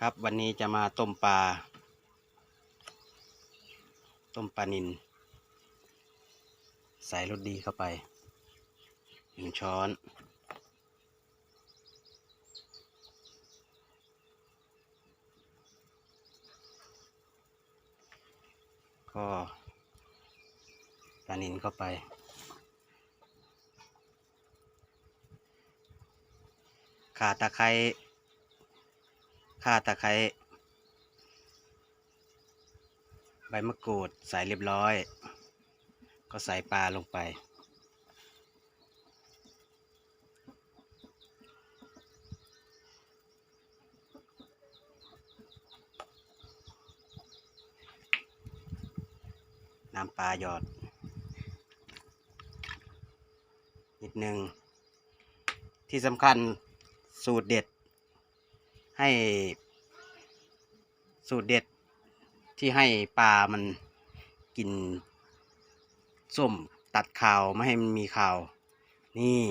ครับวันนี้จะมาต้มปลา ต้มปลานินใส่รสดีเข้าไปหนึ่งช้อน ก็ปลานินเข้าไปข่าตะไคร้ ข่าตะไคร้ใบมะกรูดใส่เรียบร้อย ก็ใส่ปลาลงไป น้ำปลาหยอด นิดนึง ที่สำคัญสูตรเด็ด ให้สูตรเด็ดที่ให้ปลามันกินส้มตัดข่าวไม่ให้มันมีข่าว นี่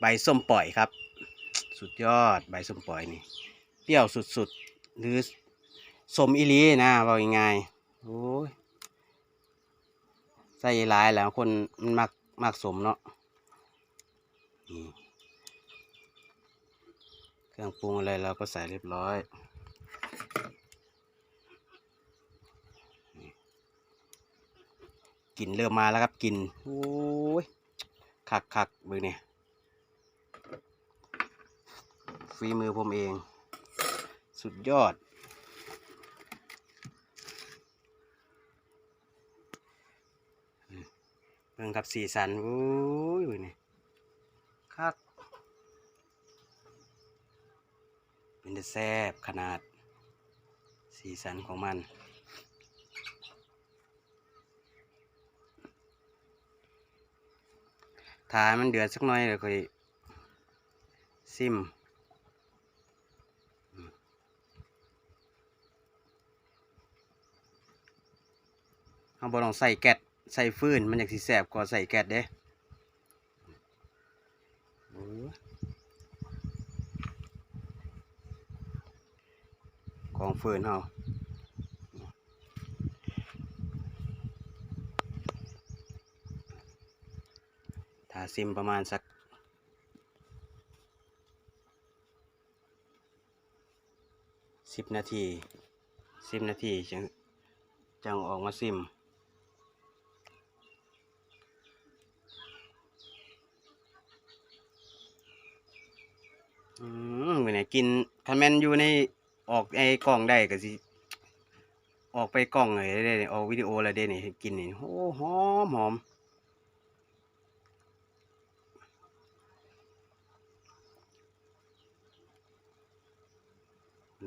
ใบส้มปล่อยครับ สุดยอดใบส้มปล่อยนี่ เปรี้ยวสุดๆ หรือสมอีลีนะว่ายังไงโอ้ยใส่หลายแล้วคนมันมักมักสมเนาะนี่ ครื่องปรุงอะไรเราก็ใส่เรียบร้อย กลิ่นเริ่มมาแล้วครับกลิ่นโอ้ยคักคักมือเนี่ยฝีมือผมเอง สุดยอดเบิ่งกับสีสันโอ้ยเบิ่งนี่คัก เป็นแต่แซบขนาด สีสันของมันทามันเดือดสักหน่อยเดี๋ยวค่อยซิมเอาบอลองใส่แก๊สใส่ฟืนมันอยากสิแสบกว่าใส่แก๊สเด้โอ้ย ของเฟืนเฮาถ้าซิมประมาณสักสิบนาทีสิบนาทีจังจังออกมาซิมอืมมื้อนี้กินคันแมนอยู่ใน ออกไอ้กล้องได้ก็สิออกไปกล้องเลยได้นี่ออกวิดีโอแล้วเด้นี่กินนี่โอ้หอมหอม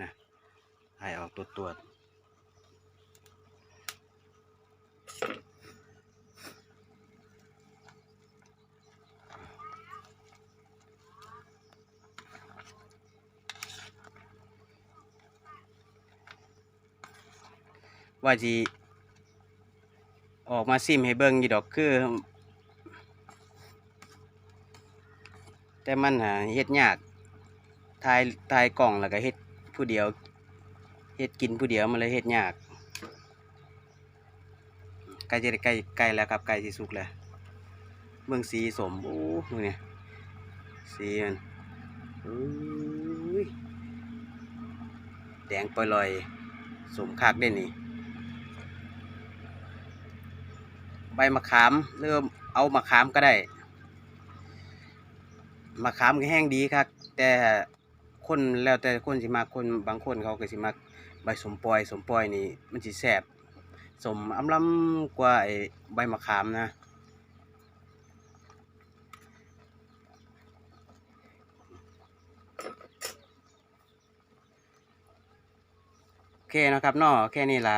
นะให้ออกตัวตัวจ ว่าสิออกมาซิมให้เบิ่งอยู่ดอกคือ แต่มันหาเฮ็ดยากถ่ายถ่ายกล่องแล้วก็เฮ็ดผู้เดียวเฮ็ดกินผู้เดียวมันเลยเฮ็ดยากใกล้จะได้ใกล้ใกล้แล้วครับใกล้สิสุกแล้วเบิ่งสีสมโอ้ดูเนี่ยสีมันอุ้ยแดงปล่อยสมคักได้นี่ ใบมะขามเริ่มเอามะขามก็ได้มะขามก็แห้งดีครับ แต่คนแล้วแต่คนสิมักคนบางคนเขาก็สิมักใบสมปอยสมปอยนี่มันสิแซ่บสมอำลำกว่าไอ้ใบมะขามนะ โอเคนะครับนาะแค่นี้ละ